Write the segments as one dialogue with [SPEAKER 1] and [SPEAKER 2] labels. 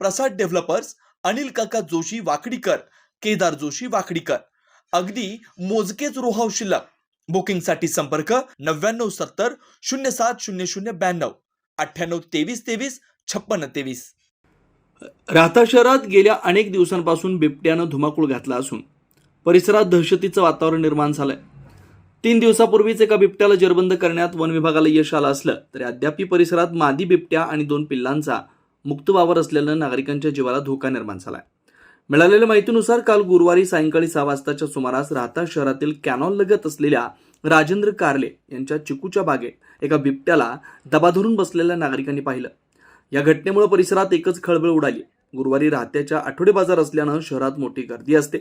[SPEAKER 1] प्रसाद developers Anil काका जोशी वाकडीकर केदार जोशी वाकडीकर. अगदी मोजकेच रोहाव शिल्लक. बुकिंगसाठी संपर्क नव्याण्णव सत्तर शून्य सात शून्य शून्य ब्याण्णव. अठ्ठ्याण्णव तेवीस तेवीस छप्पन्न तेवीस.
[SPEAKER 2] राहता शहरात गेल्या अनेक दिवसांपासून बिबट्यानं धुमाकूळ घातला असून परिसरात दहशतीचं वातावरण निर्माण झालंय. तीन दिवसापूर्वीच एका बिबट्याला जरबंद करण्यात वन विभागाला यश आलं असलं तरी अद्यापी परिसरात मादी बिबट्या आणि दोन पिल्लांचा मुक्त वावर असल्यानं नागरिकांच्या जीवाला धोका निर्माण झालाय. मिळालेल्या माहितीनुसार काल गुरुवारी सायंकाळी सहा वाजताच्या सुमारास राहता शहरातील कॅनॉल लगत असलेल्या राजेंद्र कारले यांच्या चिकूच्या बागेत एका बिबट्याला दबा धरून बसलेल्या नागरिकांनी पाहिलं. या घटनेमुळे परिसरात एकच खळबळ उडाली. गुरुवारी राहत्याच्या आठवडे बाजार असल्यानं शहरात मोठी गर्दी असते.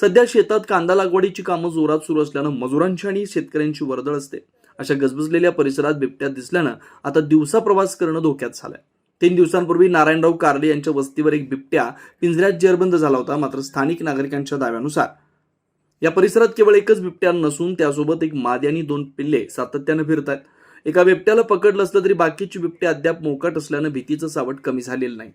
[SPEAKER 2] सध्या शेतात कांदा लागवडीची कामं जोरात सुरू असल्यानं मजुरांची आणि शेतकऱ्यांची वर्दळ असते. अशा गजबजलेल्या परिसरात बिबट्या दिसल्यानं आता दिवसा प्रवास करणं धोक्यात झालंय. तीन दिवसांपूर्वी नारायणराव कारले यांच्या वस्तीवर एक बिबट्या पिंजऱ्यात जेरबंद झाला होता मात्र स्थानिक नागरिकांच्या दाव्यानुसार. या परिसरात केवळ एकच बिबट्या नसून त्यासोबत एक मादी आणि दोन पिल्ले सातत्यानं फिरतात एका बिबट्याला पकडलं असलं तरी बाकीची बिबट्या अद्याप मोकाट असल्यानं भीतीचं सावट कमी झालेलं नाही.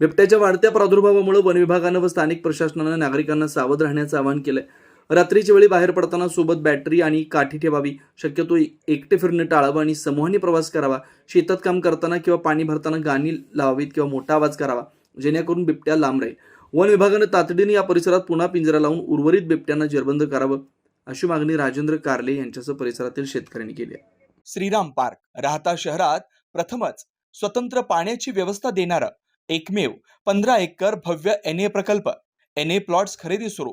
[SPEAKER 2] बिबट्याच्या वाढत्या प्रादुर्भावामुळे वन विभागानं व स्थानिक प्रशासनानं नागरिकांना सावध राहण्याचं आवाहन केलंय. रात्रीच्या वेळी बाहेर पडताना सोबत बॅटरी आणि काठी ठेवावी. शक्यतो एकटे फिरणं टाळावं आणि समूहाने प्रवास करावा. शेतात काम करताना किंवा पाणी भरताना गाणी लावावीत किंवा मोठा आवाज करावा जेणेकरून बिबट्या लांब राहील. वन विभागानं तातडीने या परिसरात पुन्हा पिंजरा लावून उर्वरित बिबट्यांना जेरबंद करावं अशी मागणी राजेंद्र कारले यांच्यासह परिसरातील शेतकऱ्यांनी केली आहे.
[SPEAKER 1] श्रीराम पार्क राहता शहरात प्रथमच स्वतंत्र पाण्याची व्यवस्था देणारा एकमेव पंधरा एकर भव्य एन ए प्रकल्प. एन ए प्लॉट्स खरेदी सुरू.